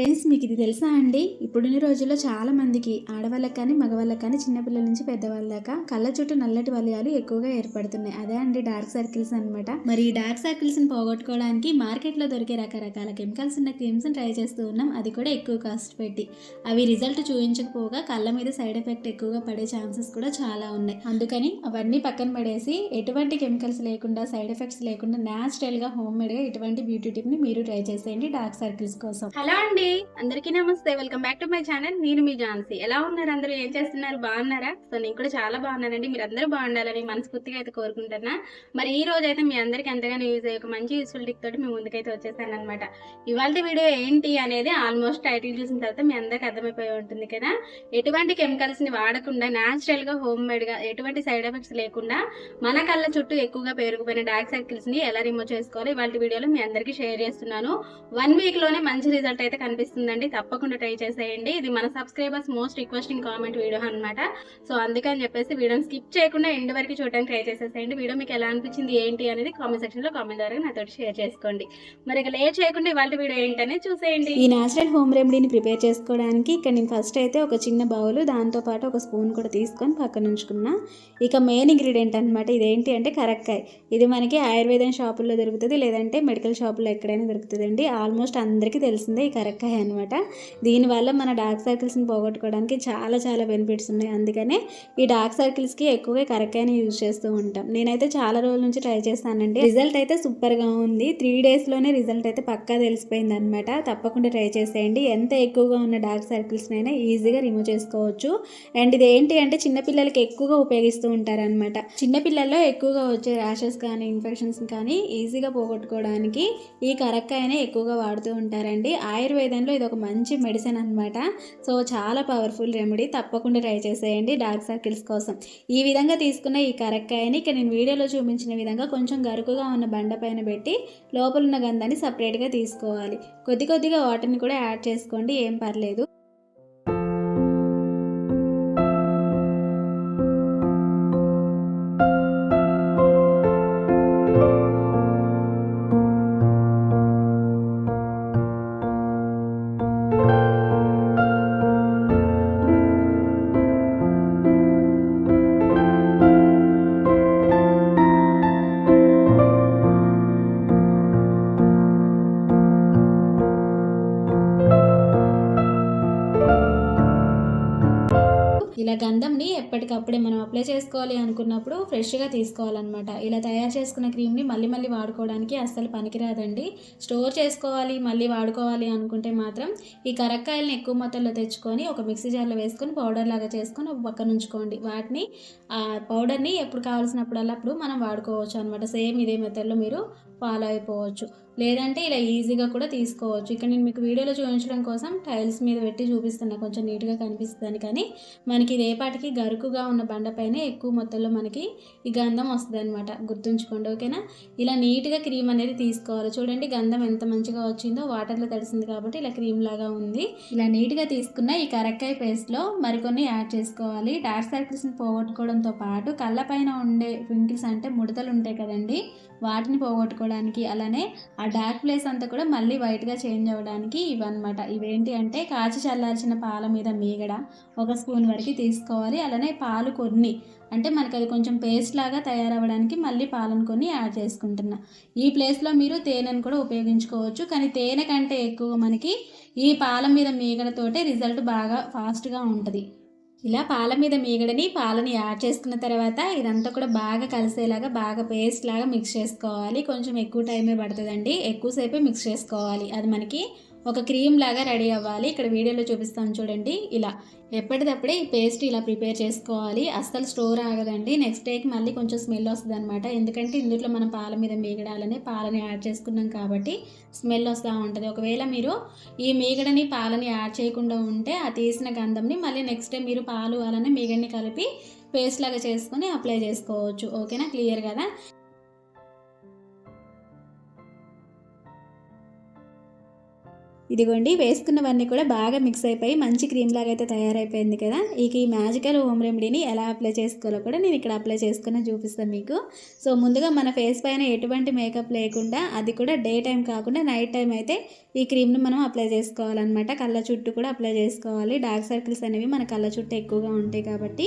Friends మీకు ఇది తెలుసా అండి? ఇప్పుడున్న రోజుల్లో చాలా మందికి ఆడవాళ్ళకి కానీ మగవాళ్ళకి కానీ చిన్నపిల్లల నుంచి పెద్దవాళ్ళ దాకా కళ్ళ చుట్టూ నల్లటి వలయాలు ఎక్కువగా ఏర్పడుతున్నాయి. అదే అండి డార్క్ సర్కిల్స్ అన్నమాట. మరి ఈ డార్క్ సర్కిల్స్ని పోగొట్టుకోవడానికి మార్కెట్లో దొరికే రకరకాల కెమికల్స్ ఉన్న క్రీమ్స్ ట్రై చేస్తూ ఉన్నాం. అది కూడా ఎక్కువ కాస్ట్ పెట్టి. అవి రిజల్ట్ చూపించకపోగా కళ్ళ మీద సైడ్ ఎఫెక్ట్ ఎక్కువగా పడే ఛాన్సెస్ కూడా చాలా ఉన్నాయి. అందుకని అవన్నీ పక్కన పడేసి ఎటువంటి కెమికల్స్ లేకుండా సైడ్ ఎఫెక్ట్స్ లేకుండా న్యాచురల్గా హోమ్ మేడ్గా ఇటువంటి బ్యూటీ టిప్ని మీరు ట్రై చేసేయండి డార్క్ సర్కిల్స్ కోసం. హలో అండి అందరికీ namaste. Welcome back to my channel నేను మీ ఝాన్సీ. ఎలా ఉన్నారు అందరూ? ఏం చేస్తున్నారు? బాగున్నారా? సో నేను కూడా చాలా బాగున్నానండి. మీరు అందరూ బాగుండాలని మనస్ఫూర్తిగా అయితే కోరుకుంటున్నా. మరి ఈ రోజు అయితే మీ అందరికీ ఎంతగానో యూజ్ అయ్యే ఒక మంచి యూస్ఫుల్ టిక్ తోటి మీ ముందుకైతే వచ్చేసాను అనమాట ఇవాళ వీడియో ఏంటి అనేది ఆల్మోస్ట్ టైటిల్ చూసిన తర్వాత మీ అందరికీ అర్థమైపోయి ఉంటుంది కదా. ఎటువంటి కెమికల్స్ని వాడకుండా న్యాచురల్గా హోమ్ మేడ్గా ఎటువంటి సైడ్ ఎఫెక్ట్స్ లేకుండా మన కళ్ళ చుట్టూ ఎక్కువగా పేరుకుపోయిన డార్క్ సర్కిల్స్ని ఎలా రిమూవ్ చేసుకోవాలి ఇవాళ వీడియోలో మీ అందరికీ షేర్ చేస్తున్నాను. వన్ వీక్లోనే మంచి రిజల్ట్ అయితే అనిపిస్తుందండి. తప్పకుండా ట్రై చేసేయండి. ఇది మన subscribers most requesting comment video అనమాట సో అందుకని చెప్పేసి వీడియోని స్కిప్ చేయకుండా ఎండ్ వరకు చూడడానికి ట్రై చేసేసేయండి. వీడియో మీకు ఎలా అనిపించింది ఏంటి అనేది కామెంట్ సెక్షన్లో కామెంట్ ద్వారా నాతో షేర్ చేసుకోండి. మరి ఇక లేట్ చేయకుండా ఇవాళ వీడియో ఏంటనే చూసేయండి. ఈ న్యాచురల్ హోమ్ రెమెడీని ప్రిపేర్ చేసుకోవడానికి ఇక్కడ నేను ఫస్ట్ అయితే ఒక చిన్న బౌలు దాంతో పాటు ఒక స్పూన్ కూడా తీసుకొని పక్కన ఉంచుకున్నా. ఇక మెయిన్ ఇంగ్రీడియంట్ అనమాట ఇదేంటి అంటే కరక్కాయ. ఇది మనకి ఆయుర్వేదం షాపుల్లో దొరుకుతుంది లేదంటే మెడికల్ షాపుల్లో ఎక్కడైనా దొరుకుతుందండి. ఆల్మోస్ట్ అందరికీ తెలిసిందే ఈ కరక్కాయ. అనమాట దీనివల్ల మన డార్క్ సర్కిల్స్ని పోగొట్టుకోవడానికి చాలా చాలా బెనిఫిట్స్ ఉన్నాయి. అందుకనే ఈ డార్క్ సర్కిల్స్కి ఎక్కువగా కరక్కాయని యూజ్ చేస్తూ ఉంటాం. నేనైతే చాలా రోజుల నుంచి ట్రై చేస్తానండి. రిజల్ట్ అయితే సూపర్గా ఉంది. త్రీ డేస్లోనే రిజల్ట్ అయితే పక్కా తెలిసిపోయింది అనమాట తప్పకుండా ట్రై చేసేయండి. ఎంత ఎక్కువగా ఉన్న డార్క్ సర్కిల్స్నైనా ఈజీగా రిమూవ్ చేసుకోవచ్చు. అండ్ ఇది ఏంటి అంటే చిన్నపిల్లలకి ఎక్కువగా ఉపయోగిస్తూ ఉంటారనమాట చిన్నపిల్లల్లో ఎక్కువగా వచ్చే ర్యాషెస్ కానీ ఇన్ఫెక్షన్స్ కానీ ఈజీగా పోగొట్టుకోవడానికి ఈ కరక్కాయనే ఎక్కువగా వాడుతూ ఉంటారండి. ఆయుర్వేదంలో ఇది ఒక మంచి మెడిసిన్ అనమాట సో చాలా పవర్ఫుల్ రెమెడీ తప్పకుండా ట్రై చేసేయండి డార్క్ సర్కిల్స్ కోసం. ఈ విధంగా తీసుకున్న ఈ కరక్కాయని ఇక్కడ నేను వీడియోలో చూపించిన విధంగా కొంచెం గరుకుగా ఉన్న బండ పైన పెట్టి లోపల ఉన్న గంధాన్ని సపరేట్గా తీసుకోవాలి. కొద్ది కొద్దిగా వాటర్ని కూడా యాడ్ చేసుకోండి. ఏం పర్లేదు. ఇలా గంధంని ఎప్పటికప్పుడే మనం అప్లై చేసుకోవాలి అనుకున్నప్పుడు ఫ్రెష్గా తీసుకోవాలన్నమాట. ఇలా తయారు చేసుకున్న క్రీమ్ని మళ్ళీ మళ్ళీ వాడుకోవడానికి అస్సలు పనికిరాదండి. స్టోర్ చేసుకోవాలి మళ్ళీ వాడుకోవాలి అనుకుంటే మాత్రం ఈ కరక్కాయలని ఎక్కువ మొత్తంలో తెచ్చుకొని ఒక మిక్సీ జార్లో వేసుకొని పౌడర్ లాగా చేసుకొని ఒక పక్కన ఉంచుకోండి. వాటిని ఆ పౌడర్ని ఎప్పుడు కావాల్సినప్పుడల్లా అప్పుడు మనం వాడుకోవచ్చు అనమాట సేమ్ ఇదే మెథడ్లో మీరు ఫాలో అయిపోవచ్చు లేదంటే ఇలా ఈజీగా కూడా తీసుకోవచ్చు. ఇక్కడ నేను మీకు వీడియోలో చూపించడం కోసం టైల్స్ మీద పెట్టి చూపిస్తున్నా. కొంచెం నీట్గా కనిపిస్తుంది కానీ మనకి రేపాటికి గరుకుగా ఉన్న బండపైనే ఎక్కువ మొత్తంలో మనకి ఈ గంధం వస్తుంది అనమాట గుర్తుంచుకోండి ఓకేనా? ఇలా నీట్గా క్రీమ్ అనేది తీసుకోవాలి. చూడండి గంధం ఎంత మంచిగా వచ్చిందో వాటర్లో తడిసింది కాబట్టి ఇలా క్రీమ్ లాగా ఉంది. ఇలా నీట్గా తీసుకున్న ఈ కరక్కాయ పేస్ట్లో మరికొన్ని యాడ్ చేసుకోవాలి. డార్క్ సర్కిల్స్ని పోగొట్టుకోవడంతో పాటు కళ్ళపైన ఉండే పింకిల్స్ అంటే ముడతలు ఉంటాయి కదండి వాటిని పోగొట్టుకోవడం అవ్వడానికి అలానే ఆ డార్క్ ప్లేస్ అంతా కూడా మళ్ళీ వైట్గా చేంజ్ అవ్వడానికి ఇవన్నమాట. ఇవేంటి అంటే కాచి చల్లార్చిన పాల మీద మీగడ ఒక స్పూన్ వరకు తీసుకోవాలి. అలానే పాలు కొన్ని అంటే మనకి అది కొంచెం పేస్ట్ లాగా తయారవ్వడానికి మళ్ళీ పాలను కొన్ని యాడ్ చేసుకుంటున్నా. ఈ ప్లేస్లో మీరు తేనెను కూడా ఉపయోగించుకోవచ్చు. కానీ తేనె కంటే ఎక్కువ మనకి ఈ పాల మీద మీగడతోటే రిజల్ట్ బాగా ఫాస్ట్గా ఉంటుంది. ఇలా పాల మీద మీగడని పాలని యాడ్ చేసుకున్న తర్వాత ఇదంతా కూడా బాగా కలిసేలాగా బాగా పేస్ట్ లాగా మిక్స్ చేసుకోవాలి. కొంచెం ఎక్కువ టైమే పడుతుందండి. ఎక్కువసేపే మిక్స్ చేసుకోవాలి. అది మనకి ఒక క్రీమ్ లాగా రెడీ అవ్వాలి. ఇక్కడ వీడియోలో చూపిస్తాను చూడండి. ఇలా ఎప్పటికప్పుడే ఈ పేస్ట్ ఇలా ప్రిపేర్ చేసుకోవాలి. అస్సలు స్టోర్ ఆగదండి. నెక్స్ట్ డేకి మళ్ళీ కొంచెం స్మెల్ వస్తుంది అనమాట ఎందుకంటే ఇందులో మనం పాల మీద మీగడాలనే పాలని యాడ్ చేసుకున్నాం కాబట్టి స్మెల్ వస్తూ ఉంటుంది. ఒకవేళ మీరు ఈ మీగడని పాలని యాడ్ చేయకుండా ఉంటే ఆ తీసిన గంధంని మళ్ళీ నెక్స్ట్ డే మీరు పాలు అలానే మీగడని కలిపి పేస్ట్ లాగా చేసుకొని అప్లై చేసుకోవచ్చు. ఓకేనా? క్లియర్ కదా? ఇదిగోండి వేసుకున్నవన్నీ కూడా బాగా మిక్స్ అయిపోయి మంచి క్రీమ్ లాగా అయితే తయారైపోయింది కదా. ఇక ఈ మ్యాజికల్ హోమ్ రెమెడీని ఎలా అప్లై చేసుకోవాలో కూడా నేను ఇక్కడ అప్లై చేసుకుని చూపిస్తాను మీకు. సో ముందుగా మన ఫేస్ పైన ఎటువంటి మేకప్ లేకుండా అది కూడా డే టైం కాకుండా నైట్ టైం అయితే ఈ క్రీమ్ని మనం అప్లై చేసుకోవాలన్నమాట. కళ్ళ చుట్టూ కూడా అప్లై చేసుకోవాలి. డార్క్ సర్కిల్స్ అనేవి మన కళ్ళ చుట్టూ ఎక్కువగా ఉంటాయి కాబట్టి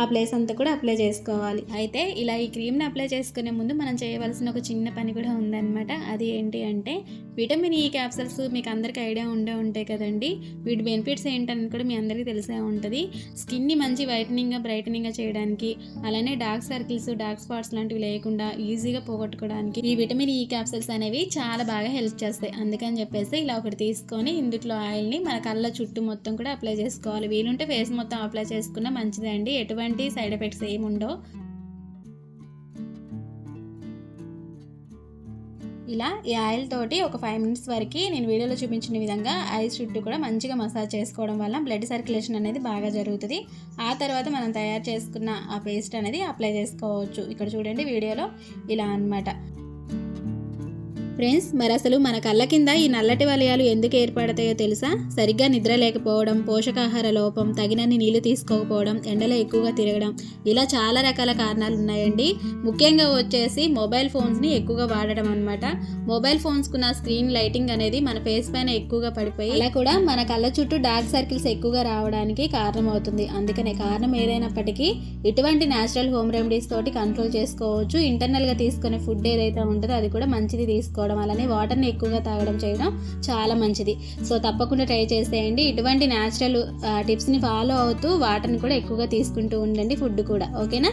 ఆ ప్లేస్ అంతా కూడా అప్లై చేసుకోవాలి. అయితే ఇలా ఈ క్రీమ్ని అప్లై చేసుకునే ముందు మనం చేయవలసిన ఒక చిన్న పని కూడా ఉందన్నమాట. అది ఏంటి అంటే విటమిన్ ఈ క్యాప్సల్స్ మీకు అందరికీ ఐడియా ఉండే ఉంటాయి కదండి. వీటి బెనిఫిట్స్ ఏంటని కూడా మీ అందరికీ తెలిసే ఉంటుంది. స్కిన్ని మంచి వైటనింగ్గా బ్రైటనింగ్గా చేయడానికి అలానే డార్క్ సర్కిల్స్ డార్క్ స్పాట్స్ లాంటివి లేకుండా ఈజీగా పోగొట్టుకోవడానికి ఈ విటమిన్ ఈ క్యాప్సల్స్ అనేవి చాలా బాగా హెల్ప్ చేస్తాయి. అందుకని చెప్పి చెప్పేసి ఇలా ఒకటి తీసుకొని ఇందుట్లో ఆయిల్ని మన కళ్ళ చుట్టూ మొత్తం కూడా అప్లై చేసుకోవాలి. వీలుంటే ఫేస్ మొత్తం అప్లై చేసుకున్న మంచిదే అండి ఎటువంటి సైడ్ ఎఫెక్ట్స్ ఏమి ఉండవు. ఇలా ఈ ఆయిల్ తోటి ఒక ఫైవ్ మినిట్స్ వరకు నేను వీడియోలో చూపించిన విధంగా ఐస్ చుట్టూ కూడా మంచిగా మసాజ్ చేసుకోవడం వల్ల బ్లడ్ సర్క్యులేషన్ అనేది బాగా జరుగుతుంది. ఆ తర్వాత మనం తయారు చేసుకున్న ఆ పేస్ట్ అనేది అప్లై చేసుకోవచ్చు. ఇక్కడ చూడండి వీడియోలో ఇలా అన్నమాట. ఫ్రెండ్స్ మరి అసలు మన కళ్ళ కింద ఈ నల్లటి వలయాలు ఎందుకు ఏర్పడతాయో తెలుసా? సరిగ్గా నిద్ర లేకపోవడం పోషకాహార లోపం తగినన్ని నీళ్ళు తీసుకోకపోవడం ఎండలో ఎక్కువగా తిరగడం ఇలా చాలా రకాల కారణాలు ఉన్నాయండి. ముఖ్యంగా వచ్చేసి మొబైల్ ఫోన్స్ని ఎక్కువగా వాడడం అనమాట మొబైల్ ఫోన్స్కున్న స్క్రీన్ లైటింగ్ అనేది మన ఫేస్ పైన ఎక్కువగా పడిపోయి అలా కూడా మన కళ్ళ చుట్టూ డార్క్ సర్కిల్స్ ఎక్కువగా రావడానికి కారణం అవుతుంది అందుకనే కారణం ఏదైనప్పటికీ ఇటువంటి న్యాచురల్ హోమ్ రెమెడీస్ తోటి కంట్రోల్ చేసుకోవచ్చు. ఇంటర్నల్గా తీసుకునే ఫుడ్ ఏదైతే ఉంటుందో అది కూడా మంచిది తీసుకోవాలి తీసుకోవడం అలానే వాటర్ని ఎక్కువగా తాగడం చేయడం చాలా మంచిది. సో తప్పకుండా ట్రై చేసేయండి. ఇటువంటి న్యాచురల్ టిప్స్ని ఫాలో అవుతూ వాటర్ని కూడా ఎక్కువగా తీసుకుంటూ ఉండండి ఫుడ్ కూడా. ఓకేనా?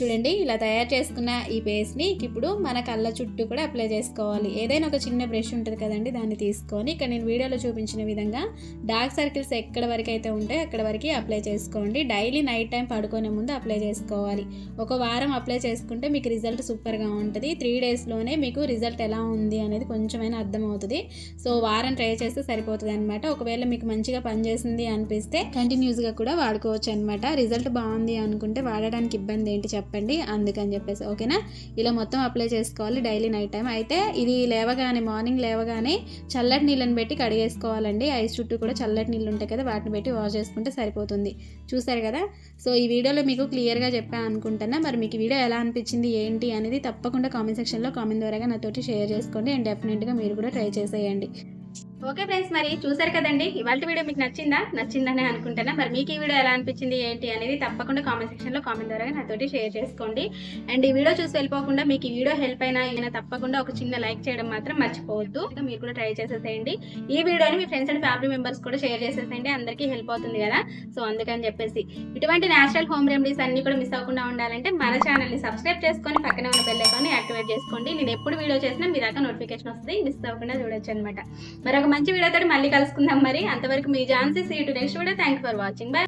చూడండి ఇలా తయారు చేసుకున్న ఈ పేస్ట్ని ఇప్పుడు మన కళ్ళ చుట్టూ కూడా అప్లై చేసుకోవాలి. ఏదైనా ఒక చిన్న బ్రష్ ఉంటుంది కదండి దాన్ని తీసుకొని ఇక్కడ నేను వీడియోలో చూపించిన విధంగా డార్క్ సర్కిల్స్ ఎక్కడ వరకు అయితే ఉంటాయో అక్కడ వరకు అప్లై చేసుకోండి. డైలీ నైట్ టైం పడుకునే ముందు అప్లై చేసుకోవాలి. ఒక వారం అప్లై చేసుకుంటే మీకు రిజల్ట్ సూపర్గా ఉంటుంది. త్రీ డేస్లోనే మీకు రిజల్ట్ ఎలా ఉంది అనేది కొంచెమైనా అర్థమవుతుంది. సో వారం ట్రై చేస్తే సరిపోతుంది అనమాట ఒకవేళ మీకు మంచిగా పనిచేసింది అనిపిస్తే కంటిన్యూస్గా కూడా వాడుకోవచ్చు అనమాట రిజల్ట్ బాగుంది అనుకుంటే వాడడానికి ఇబ్బంది ఏంటి చెప్పండి అందుకని చెప్పేసి. ఓకేనా? ఇలా మొత్తం అప్లై చేసుకోవాలి డైలీ నైట్ టైం అయితే ఇది లేవగానే మార్నింగ్ లేవగానే చల్లటి నీళ్ళని పెట్టి కడిగేసుకోవాలండి. ఐస్ చుట్టూ కూడా చల్లటి నీళ్ళు ఉంటాయి కదా వాటిని పెట్టి వాష్ చేసుకుంటే సరిపోతుంది. చూసారు కదా? సో ఈ వీడియోలో మీకు క్లియర్గా చెప్పాను అనుకుంటున్నా. మరి మీకు వీడియో ఎలా అనిపించింది ఏంటి అనేది తప్పకుండా కామెంట్ సెక్షన్లో కామెంట్ ద్వారా నాతోటి షేర్ చేసుకోండి. అండ్ డెఫినెట్గా మీరు కూడా ట్రై చేసేయండి. ఓకే ఫ్రెండ్స్ మరి చూసారు కదండి? ఇవాళ వీడియో మీకు నచ్చిందా? నచ్చిందని అనుకుంటున్నా మరి మీకు ఈ వీడియో ఎలా అనిపించింది ఏంటి అనేది తప్పకుండా కామెంట్ సెక్షన్లో కామెంట్ ద్వారా నాతోటి షేర్ చేసుకోండి. అండ్ ఈ వీడియో చూసి వెళ్ళిపోకుండా మీకు ఈ వీడియో హెల్ప్ అయినా ఏమైనా తప్పకుండా ఒక చిన్న లైక్ చేయడం మాత్రం మర్చిపోవద్దు. ఇంకా మీరు కూడా ట్రై చేసేసేయండి. ఈ వీడియోని మీ ఫ్రెండ్స్ అండ్ ఫ్యామిలీ మెంబర్స్ కూడా షేర్ చేసేసేయండి. అందరికీ హెల్ప్ అవుతుంది కదా? సో అందుకని చెప్పేసి. ఇటువంటి నేచురల్ హోమ్ రెమెడీస్ అన్ని కూడా మిస్ అవ్వకుండా ఉండాలంటే మన ఛానల్ని సబ్స్క్రైబ్ చేసుకొని పక్కనే ఉన్న బెల్ ఐకాన్ని యాక్టివేట్ చేసుకోండి. నేను ఎప్పుడు వీడియో చేసినా మీ దాకా నోటిఫికేషన్ వస్తుంది. మిస్ అవ్వకుండా చూడొచ్చు అనమాట మరొక మంచి వీడియోతో మళ్ళీ కలుసుకుందాం మరి. అంతవరకు మీ Jhansi see to next video. Thank for watching bye